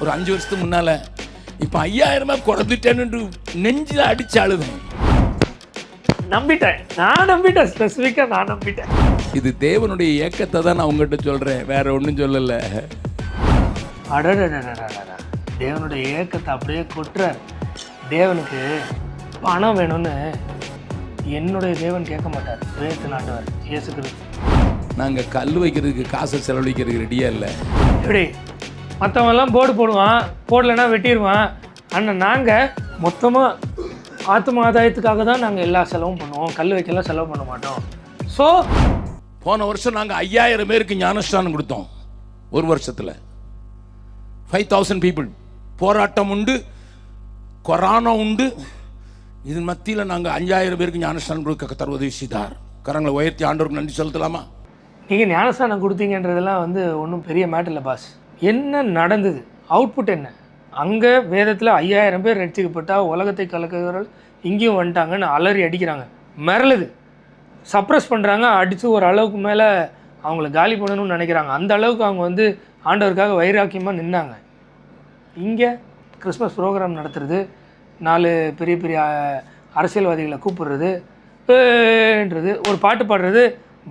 ஒரு அஞ்சு வருஷத்துக்கு முன்னால இப்போ ஐயாயிரமா குறைஞ்சிட்டேன்னு நெஞ்சில் அடிச்சு அழுதும் நம்பிட்டேன். நான் நம்பிட்டேன். ஸ்பெசிஃபிக்காக நான் நம்பிட்டேன். இது தேவனுடைய ஏக்கத்தை தான் நான் உங்ககிட்ட சொல்றேன். வேற ஒன்றும் சொல்லலை. அடடடடடடடா தேவனுடைய ஏக்கத்தை அப்படியே கொட்டுறார் தேவனுக்கு பணம் வேணும்னு என்னுடைய தேவன் கேட்க மாட்டார். வேத்து நாட்டவர் இயேசு கிறிஸ்து. நாங்கள் கல் வைக்கிறதுக்கு காசை செலவழிக்கிறதுக்கு ரெடியாக இல்லை? எப்படி? மற்றவன்லாம் போர்டு போடுவான் போடலைன்னா வெட்டிடுவான் ஆனால் நாங்கள் மொத்தமாக ஆத்ம ஆதாயத்துக்காக தான் நாங்கள் எல்லா செலவும் பண்ணுவோம். கல் வைக்கலாம் செலவு பண்ண மாட்டோம். ஸோ போன வருஷம் நாங்கள் ஐயாயிரம் பேருக்கு ஞானஸ்தானம் கொடுத்தோம். ஒரு வருஷத்தில். ஃபைவ் தௌசண்ட் பீப்புள் போராட்டம் உண்டு கொரோனா உண்டு. இதன் மத்தியில் நாங்கள் அஞ்சாயிரம் பேருக்கு ஞானஸ்தானம் கொடுக்க உதவி செய்தார். கரங்களை உயர்த்தி ஆண்டவருக்கு நன்றி செலுத்தலாமா? நீங்கள் ஞானஸ்தானம் கொடுத்தீங்கன்றதெல்லாம் வந்து ஒன்றும் பெரிய மேட்டர் இல்லை பாஸ் என்ன நடந்தது? அவுட்புட் என்ன? அங்கே வேதத்தில் ஐயாயிரம் பேர் ரட்சிக்கப்பட்டால் உலகத்தை கலக்கிறவர்கள் இங்கேயும் வந்துட்டாங்கன்னு அலறி அடிக்கிறாங்க. மிரளுது. சப்ரஸ் பண்ணுறாங்க அடித்து ஒரு அளவுக்கு மேலே அவங்கள காலி பண்ணணும்னு நினைக்கிறாங்க. அந்த அளவுக்கு அவங்க வந்து ஆண்டவருக்காக வைராக்கியமாக நின்னாங்க. இங்கே கிறிஸ்மஸ் ப்ரோக்ராம் நடத்துறது நாலு பெரிய பெரிய அரசியல்வாதிகளை கூப்பிடுறது ஏன்றது ஒரு பாட்டு பாடுறது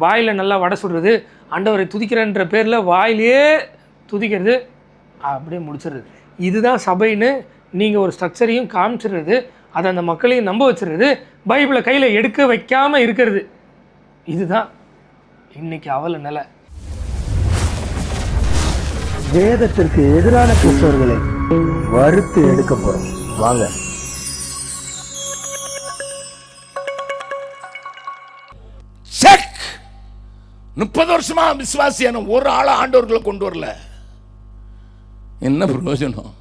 வாயில் நல்லா வடை சுடுறது ஆண்டவரை துதிக்கிறன்ற பேரில் வாயிலேயே துதிக்கிறது அப்படியே முடிச்சிடுறது. இதுதான் சபைன்னு நீங்கள் ஒரு ஸ்ட்ரக்சரையும் காமிச்சிடுறது அதை அந்த மக்களையும் நம்ப வச்சிடுறது பைபிளை கையில் எடுக்க வைக்காமல் இருக்கிறது. இதுதான் இன்னைக்கு அவல நிலை. வேதத்திற்கு எதிரான கிறிஸ்தவர்களை வறுத்து எடுக்க போறோம். வாங்க. செக் முப்பது வருஷமா விசுவாசியான ஒரு ஆளை ஆண்டவர்களை கொண்டு வரல. என்ன பிரயோஜனம்?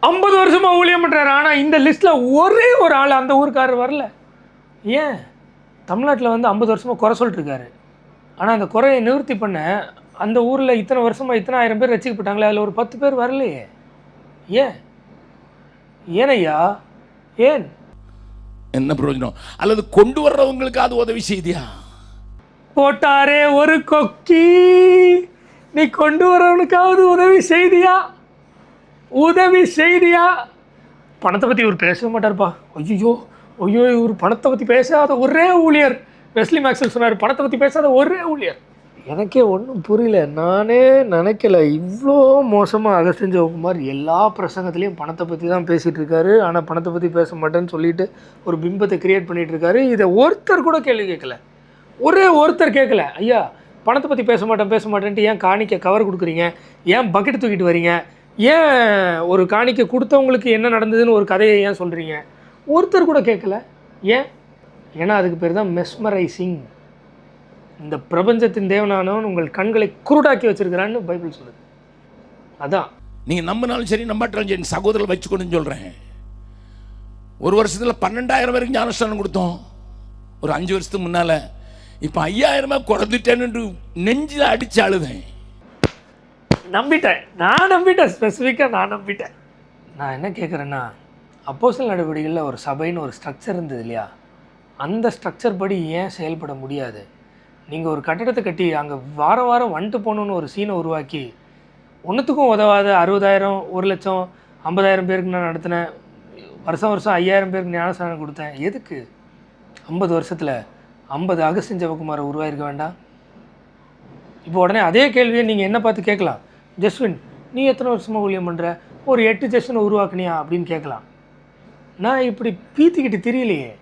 ஐம்பது வருஷமா ஊழியம் பண்ணுறாரு ஆனால் இந்த லிஸ்ட்டில் ஒரே ஒரு ஆள் அந்த ஊருக்காரர் வரல. ஏன்? தமிழ்நாட்டில் வந்து ஐம்பது வருஷமாக குறை சொல்லிட்டு இருக்காரு. ஆனால் அந்த குறையை நிவர்த்தி பண்ண அந்த ஊரில் இத்தனை வருஷமாக இத்தனை ஆயிரம் பேர் ரசிக்கப்பட்டாங்களே அதில் ஒரு பத்து பேர் வரலையே. ஏன்? ஏனையா? ஏன்? என்ன பிரயோஜனம்? அல்லது கொண்டு வர்றவங்களுக்கு அது உதவி செய்தியா? போட்டாரே ஒரு கொக்கி. நீ கொண்டு வரவனுக்காவது உதவி செய்தியா? உதவி செய்தியா? பணத்தை பற்றி இவர் பேசவே மாட்டார்ப்பா. ஐயோ ஐயோ இவர் பணத்தை பற்றி பேசாத ஒரே ஊழியர். வெஸ்லி மேக்ஸல் சொன்னார் பணத்தை பற்றி பேசாத ஒரே ஊழியர். எனக்கே ஒன்றும் புரியல. நானே நினைக்கல. இவ்வளோ மோசமாக அகஸ்டின் ஜெயக்குமார் எல்லா பிரசங்கத்துலேயும் பணத்தை பற்றி தான் பேசிகிட்டு இருக்காரு. ஆனால் பணத்தை பற்றி பேச மாட்டேன்னு சொல்லிட்டு ஒரு பிம்பத்தை கிரியேட் பண்ணிகிட்டு இருக்காரு. இதை ஒருத்தர் கூட கேள்வி கேட்கல. ஒரே ஒருத்தர் கேட்கல. ஐயா பணத்தை பற்றி பேச மாட்டேன் பேச மாட்டேன்ட்டு ஏன் காணிக்க கவர் கொடுக்குறீங்க? ஏன் பக்கெட் தூக்கிட்டு வரீங்க? ஏன் ஒரு காணிக்கை கொடுத்தவங்களுக்கு என்ன நடந்ததுன்னு ஒரு கதையை ஏன் சொல்கிறீங்க ஒருத்தர் கூட கேட்கல. ஏன்? ஏன்னா அதுக்கு பேர் தான் மெஸ்மரைசிங் இந்த பிரபஞ்சத்தின் தேவனானவன் உங்கள் கண்களை குருடாக்கி வச்சிருக்கிறான்னு பைபிள் சொல்லுது. அதான். நீங்கள் நம்பினாலும் சரி நம்பாட்டாலும் சரி சகோதரர் வச்சுக்கணும்னு சொல்கிறேன் ஒரு வருஷத்தில் பன்னெண்டாயிரம் வரைக்கும் ஞானஸ்தானம் கொடுத்தோம். ஒரு அஞ்சு வருஷத்துக்கு முன்னால். இப்போ ஐயாயிரமா குறைஞ்சிட்டேன்னு நெஞ்சில் அடித்து அழுதேன். நம்பிட்டேன். நான் நம்பிட்டேன். ஸ்பெசிஃபிக்காக நான் நம்பிட்டேன். நான் என்ன கேட்குறேன்னா அப்போசல் நடவடிக்கைகளில் ஒரு சபைன்னு ஒரு ஸ்ட்ரக்சர் இருந்தது இல்லையா? அந்த ஸ்ட்ரக்சர் படி ஏன் செயல்பட முடியாது? நீங்கள் ஒரு கட்டடத்தை கட்டி அங்கே வாரம் வாரம் வந்துட்டு போகணுன்னு ஒரு சீனை உருவாக்கி ஒன்றுத்துக்கும் உதவாத அறுபதாயிரம் ஒரு லட்சம் ஐம்பதாயிரம் பேருக்கு நான் நடத்தினேன் வருஷம் வருஷம் ஐயாயிரம் பேருக்கு ஞானஸ்தானம் கொடுத்தேன். எதுக்கு? ஐம்பது வருஷத்தில் ஐம்பது அகஸ்டின் ஜெவகுமாரை உருவாயிருக்க வேண்டாம்? இப்போ உடனே அதே கேள்வியை நீங்கள் என்ன பார்த்து கேட்கலாம்? ஜஸ்வின் நீ எத்தனை வருஷமாக ஊழியம் பண்ணுற ஒரு எட்டு ஜெஸ்வினை உருவாக்குனியா அப்படின்னு கேட்கலாம். நான் இப்படி பீத்திக்கிட்டு தெரியலையே.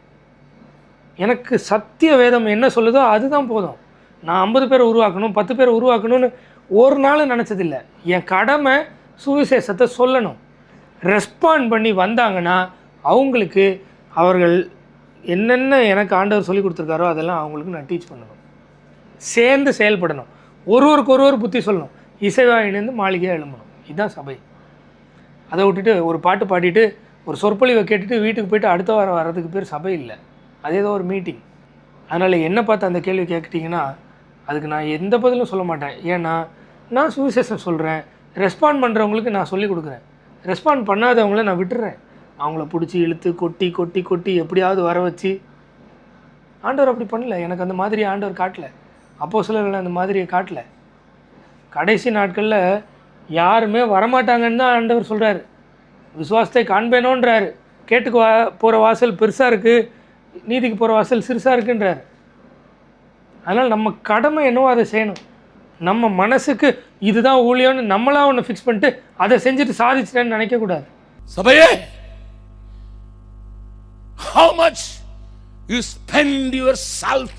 எனக்கு சத்திய வேதம் என்ன சொல்லுதோ அதுதான் போதும். நான் ஐம்பது பேரை உருவாக்கணும் பத்து பேரை உருவாக்கணும்னு ஒரு நாள் நினச்சதில்லை. என் கடமை சுவிசேஷத்தை சொல்லணும். ரெஸ்பாண்ட் பண்ணி வந்தாங்கன்னா அவங்களுக்கு அவர்கள் என்னென்ன எனக்கு ஆண்டவர் சொல்லி கொடுத்துருக்காரோ அதெல்லாம் அவங்களுக்கு நான் டீச் பண்ணணும். சேர்ந்து செயல்படணும். ஒருவருக்கு ஒருவர் புத்தி சொல்லணும். இசைவா மாளிகையாக எழும்பணும். இதுதான் சபை. அதை விட்டுட்டு ஒரு பாட்டு பாடிட்டு ஒரு சொற்பொழிவை கேட்டுட்டு வீட்டுக்கு போயிட்டு அடுத்த வாரம் வர்றதுக்கு பேர் சபை இல்லை. அது ஏதோ ஒரு மீட்டிங் அதனால் என்ன பார்த்து அந்த கேள்வி கேட்டுட்டிங்கன்னா அதுக்கு நான் எந்த பதிலும் சொல்ல மாட்டேன். ஏன்னா நான் சுவிசேஷம் சொல்கிறேன் ரெஸ்பாண்ட் பண்ணுறவங்களுக்கு நான் சொல்லிக் கொடுக்குறேன். ரெஸ்பாண்ட் பண்ணாதவங்கள நான் விட்டுறேன். அவங்கள பிடிச்சி இழுத்து கொட்டி கொட்டி கொட்டி எப்படியாவது வர வச்சு. ஆண்டவர் அப்படி பண்ணல. எனக்கு அந்த மாதிரி ஆண்டவர் காட்டல. அப்போ சிலர்கள் அந்த மாதிரியை காட்டலை. கடைசி நாட்களில் யாருமே வரமாட்டாங்கன்னு தான் ஆண்டவர் சொல்கிறாரு விசுவாசத்தை காண்பேனோன்றார். கேட்டுக்கு வா போகிற வாசல் பெருசாக இருக்குது நீதிக்கு போகிற வாசல் சிறுசாக இருக்குன்றார். அதனால் நம்ம கடமை என்னவோ அதை செய்யணும். நம்ம மனசுக்கு இதுதான் ஊழியம்னு நம்மளாக ஒன்று ஃபிக்ஸ் பண்ணிட்டு அதை செஞ்சுட்டு சாதிச்சிட்டேன்னு நினைக்கக்கூடாது சபையே how much you spend yourself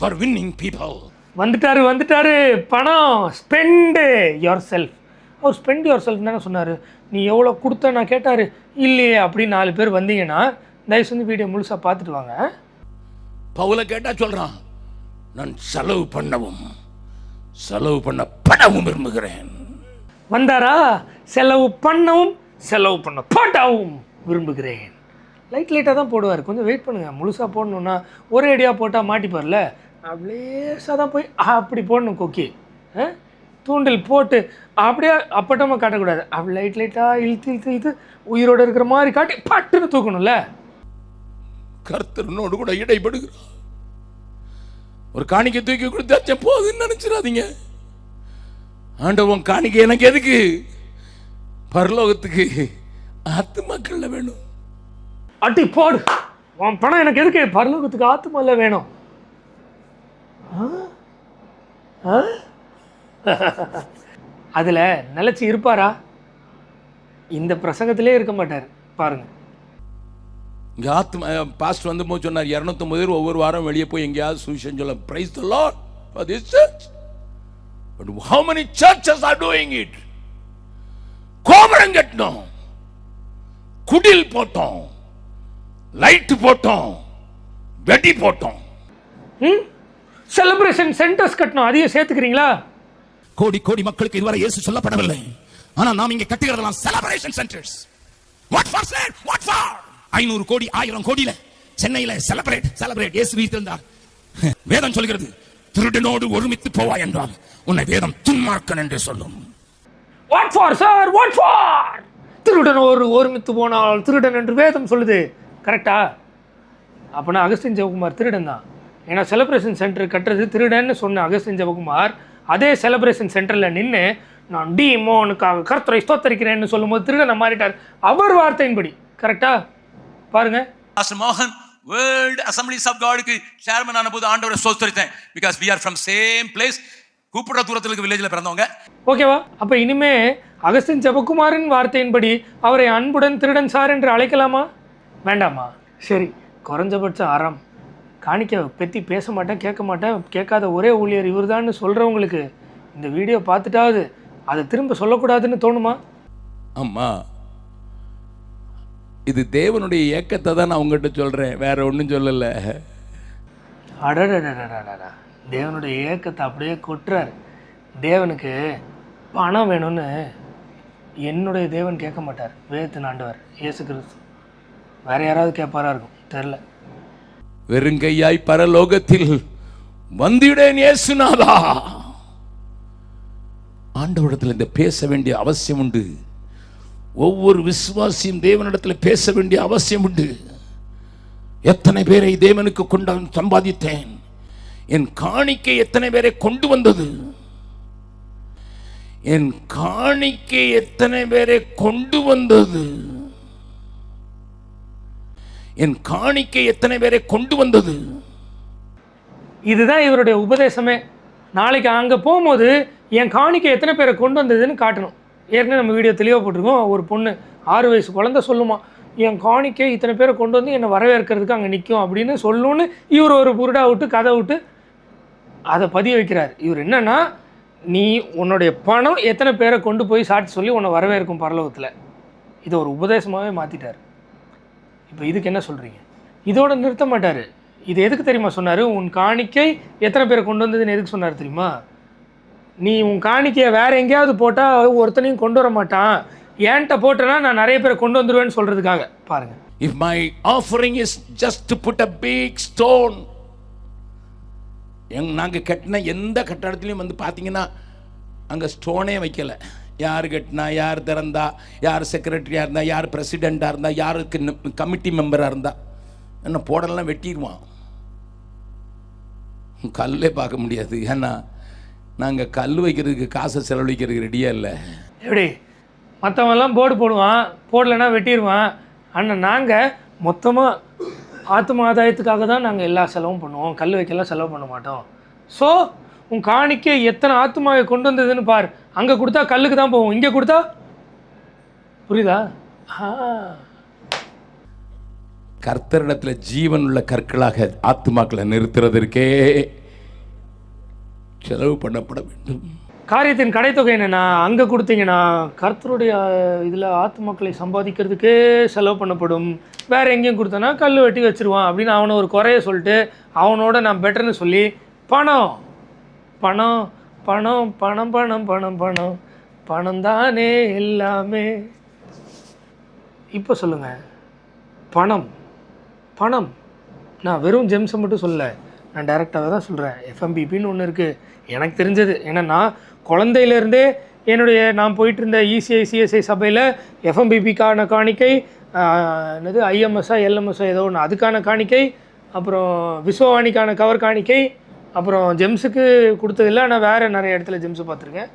for winning people? வந்துட்டாரு வந்துட்டாரு. பணம். ஸ்பெண்டு யுவர் செல்ஃப் அவர் ஸ்பெண்ட் யுவர் செல்ஃப் தானே சொன்னார். நீ எவ்வளோ கொடுத்த நான் கேட்டார். இல்லையே அப்படின்னு நாலு பேர் வந்தீங்கன்னா தயவு செஞ்சு வீடியோ முழுசாக பார்த்துட்டு வாங்க. பவுல கேட்டா சொல்றான் நான் செலவு பண்ணவும் செலவு பண்ண படவும் விரும்புகிறேன். வந்தாரா? செலவு பண்ணவும் செலவு பண்ண பாட்டாவும் விரும்புகிறேன். லைட் லைட்டாக தான் போடுவார். கொஞ்சம் வெயிட் பண்ணுங்கள் முழுசாக போடணுன்னா ஒரே அடியாக போட்டால் மாட்டிப்பார்ல. லேசாக தான் போய் அப்படி போடணும் கொக்கி? தூண்டில் போட்டு அப்படியே அப்பட்டமாக காட்டக்கூடாது. அப்படி லைட் லைட்டாக இழுத்து இழுத்து இழுத்து உயிரோட இருக்கிற மாதிரி காட்டி பட்டுன்னு தூக்கணும்ல? கர்த்தரனோடு கூட இடைப்படுகிறார் ஒரு காணிக்கை தூக்கி கொடுத்தாச்சே போதுன்னு நினைச்சிடாதீங்க. ஆண்டவன் காணிக்கை எனக்கு எதுக்கு? பரலோகத்துக்கு ஆத்துமாக்கள்ல வேணும். அட்டி போடு. உன் பணம் எனக்கு எதுக்கு? பரலோகத்துக்கு ஆத்துமல்ல வேணும்? அதுல நிலைச்சு இருப்பாரா? இந்த பிரசங்கத்திலே இருக்க மாட்டார். பாருங்க. இங்க ஆத்மா பாஸ்ட் வந்து போது சொன்னார் இரநூத்தொம்பது பேர் ஒவ்வொரு வாரம் வெளியே போய் எங்கேயாவது சுவிசேஷம் சொல்ல praise the lord for this church but how many churches are doing it? கோபுரம் கட்டினோம். குடில் போட்டோம். லைட் போட்டோம். வெடி போட்டோம். ம்? செலிப்ரேஷன் சென்டர்ஸ் கட்டணும். அதையும் சேர்த்துக்கிறீங்களா? கோடி கோடி மக்களுக்கு இதுவரை இயேசு சொல்லப்படவில்லை. ஆனா நாம் இங்க கட்டுகிறதெல்லாம் celebration centres what for sir what for ஐநூறு கோடி ஆயிரம் கோடியில சென்னையில செலிப்ரேட் செலிப்ரேட் இயேசு வைத்திருந்தார் வேதம் சொல்கிறது திருடனோடு ஒருமித்து போவாய் என்றால் உன்னை வேதம் துன்மார்க்கன் என்று சொல்லும். What for sir what for திருடன் ஒரு ஒருமித்து போனால் திருடன் என்று வேதம் சொல்லுது. கரெக்டா அப்போனா அகஸ்டின் ஜெயக்குமார் திருடன் தான். ஏன்னா செலிப்ரேஷன் சென்டர் கட்டுறது திருடன்னு சொன்ன அகஸ்டின் ஜெயக்குமார் அதே செலிப்ரேஷன் சென்டரில் நின்று நான் டி மோனுக்காக கர்த்தரை ஸ்தோத்தரிக்கிறேன்னு சொல்லும்போது திருடனை மாறிட்டார். அவர் வார்த்தையின்படி. கரெக்டா பாருங்க. பாஸ்டர் மோகன் வேர்ல்ட் அசம்பிளிஸ் ஆஃப் காடுக்கு சேர்மன் ஆன போது ஆண்டவரை சோஸ்தரித்தேன் because we are from same place கூப்பிடுற தூரத்தில் இருக்க வில்லேஜில் பிறந்தவங்க. ஓகேவா அப்போ இனிமே அகஸ்டின் ஜெபக்குமாரின் வார்த்தையின்படி அவரை அன்புடன் திருடன் சார் என்று அழைக்கலாமா? வேண்டாமா? சரி குறைஞ்சபட்சம் அறம். காணிக்க பற்றி பேச மாட்டேன் கேட்க மாட்டேன். கேட்காத ஒரே ஊழியர் இவர்தான்னு சொல்கிறவங்களுக்கு இந்த வீடியோ பார்த்துட்டாவது அதை திரும்ப சொல்லக்கூடாதுன்னு தோணுமா? அம்மா இது தேவனுடைய ஏக்கத்தை தான் நான் உங்ககிட்ட சொல்றேன். வேற ஒன்றும் சொல்லலை. அடடடடடடா தேவனுடைய ஏக்கத்தை அப்படியே கொட்டுறாரு தேவனுக்கு பணம் வேணும்னு என்னுடைய தேவன் கேட்க மாட்டார் வேதத்தின் ஆண்டவர் இயேசு கிறிஸ்து வேற யாராவது கேட்பாரா இருக்கும் தெரில வெறுங்கையாய் பரலோகத்தில் வந்திடேன் இயேசுநாதா. ஆண்டவரிடத்தில் இந்த பேச வேண்டிய அவசியம் உண்டு. ஒவ்வொரு விசுவாசியும் தேவனிடத்தில் பேச வேண்டிய அவசியம் உண்டு. எத்தனை பேரை தேவனுக்கு கொண்டு சம்பாதித்தேன்? என் காணிக்கை எத்தனை பேரை கொண்டு வந்தது? என் காணிக்கை எத்தனை பேரை கொண்டு வந்தது? என் காணிக்கை எத்தனை பேரை கொண்டு வந்தது? இதுதான் இவருடைய உபதேசமே. நாளைக்கு அங்கே போகும்போது என் காணிக்கை எத்தனை பேரை கொண்டு வந்ததுன்னு காட்டணும். ஏற்கனவே நம்ம வீடியோ தெளிவாக போட்டிருக்கோம். ஒரு பொண்ணு ஆறு வயசு குழந்தை சொல்லுமா என் காணிக்கை இத்தனை பேரை கொண்டு வந்து என்னை வரவேற்கிறதுக்கு அங்கே நிற்கும் அப்படின்னு சொல்லுன்னு இவர் ஒரு புருடா விட்டு கதை விட்டு அதை பதிய வைக்கிறார். இவர் என்னென்னா நீ உன்னுடைய பணம் எத்தனை பேரை கொண்டு போய் சாட்சி சொல்லி உன்னை வரவேற்கும் பரலோகத்தில். இதை ஒரு உபதேசமாகவே மாற்றிட்டார் இப்போ இதுக்கு என்ன சொல்கிறீங்க இதோட நிறுத்த மாட்டார். இது எதுக்கு தெரியுமா சொன்னார்? உன் காணிக்கை எத்தனை பேரை கொண்டு வந்ததுன்னு எதுக்கு சொன்னார் தெரியுமா? நீ உன் காணிக்கையை வேறு எங்கேயாவது போட்டால் ஒருத்தனையும் கொண்டு வர மாட்டான். ஏன்ட்ட போட்டேன்னா நான் நிறைய பேரை கொண்டு வந்துடுவேன்னு சொல்கிறதுக்காக பாருங்கள் if my offering is just put a a stone எங் நாங்கள் கட்டின எந்த கட்டடத்துலையும் வந்து பார்த்தீங்கன்னா அங்கே ஸ்டோனே வைக்கலை. யார் கட்டினா யார் திறந்தா யார் செக்ரட்டரியாக இருந்தால் யார் பிரசிடெண்ட்டாக இருந்தால் யாருக்கு கமிட்டி மெம்பராக இருந்தால் என்ன போடலாம் வெட்டிடுவான். கல்லே பார்க்க முடியாது. ஏன்னா நாங்கள் கல் வைக்கிறதுக்கு காசை செலவழிக்கிறதுக்கு ரெடியாக இல்லை. எப்படி? மற்றவங்கெல்லாம் போர்டு போடுவான் போடலைன்னா வெட்டிடுவான். ஆனால் நாங்கள் மொத்தமாக ஆத்ம ஆதாயத்துக்காக தான் நாங்கள் எல்லா செலவும் பண்ணுவோம். கல் வைக்கலாம் செலவு பண்ண மாட்டோம். ஸோ உன் காணிக்கை எத்தனை ஆத்மாவை கொண்டு வந்ததுன்னு பார். அங்கே கொடுத்தா கல்லுக்கு தான் போவோம் இங்கே கொடுத்தா? புரியுதா? கர்த்தரிடத்துல ஜீவன் உள்ள கற்களாக ஆத்துமாக்களை நிறுத்துறதற்கே செலவு பண்ணப்பட வேண்டும். காரியத்தின் கடைத்தொகை என்னன்னா அங்கே கொடுத்தீங்கன்னா கர்த்தருடைய இதில் ஆத்மாக்களை சம்பாதிக்கிறதுக்கே செலவு பண்ணப்படும். வேற எங்கேயும் கொடுத்தனா கல் வெட்டி வச்சிருவான் அப்படின்னு அவனை ஒரு குறைய சொல்லிட்டு அவனோட நான் பெட்டர்னு சொல்லி பணம். பணம் பணம் பணம் பணம் பணம் பணம். பணம் தானே எல்லாமே. இப்போ சொல்லுங்க. பணம் பணம். நான் வெறும் ஜெம்ஸை மட்டும் சொல்லலை. நான் டேரெக்டாக தான் சொல்கிறேன் எஃப்எம்பிபின்னு ஒன்று இருக்குது எனக்கு தெரிஞ்சது. ஏன்னா நான் குழந்தையிலேருந்தே என்னுடைய நான் போயிட்டு இருந்த இசிஐசிஎஸ்ஐ சபையில் எஃப்எம்பிபிக்கான காணிக்கை என்னது ஐஎம்எஸ்ஆ எல்எம்எஸ்ஆ ஏதோ ஒன்று அதுக்கான காணிக்கை அப்புறம் விஸ்வவாணிக்கான கவர் காணிக்கை அப்புறம் ஜெம்ஸுக்கு கொடுத்ததில்ல ஆனால் வேறு நிறைய இடத்துல ஜெம்ஸு பார்த்துருக்கேன்.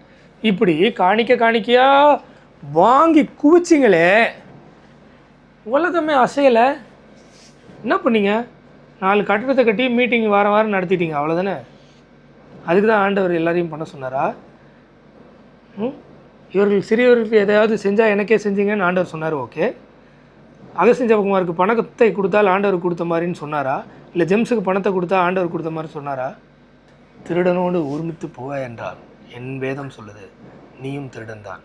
இப்படி காணிக்க காணிக்கையாக வாங்கி குவிச்சிங்களே. உலகமே அசையலை. என்ன பண்ணீங்க? நாலு கட்டடத்தை கட்டி மீட்டிங் வாரம் வாரம் நடத்திட்டீங்க அவ்வளோதானே அதுக்கு தான் ஆண்டவர் எல்லாரையும் பண்ண சொன்னாரா? ம்? இவர்கள் சிறியவர்களுக்கு எதையாவது செஞ்சால் எனக்கே செஞ்சீங்கன்னு ஆண்டவர் சொன்னார் ஓகே. அகஸ்தின் ஜபகுமாருக்கு பணத்தை கொடுத்தால் ஆண்டவர் கொடுத்த மாதிரின்னு சொன்னாரா? இல்லை ஜெம்ஸுக்கு பணத்தை கொடுத்தா ஆண்டவர் கொடுத்த மாதிரி சொன்னாரா? திருடனோடு ஊர்மித்து போக என்றால் என் வேதம் சொல்லுது நீயும் திருடன்தான்.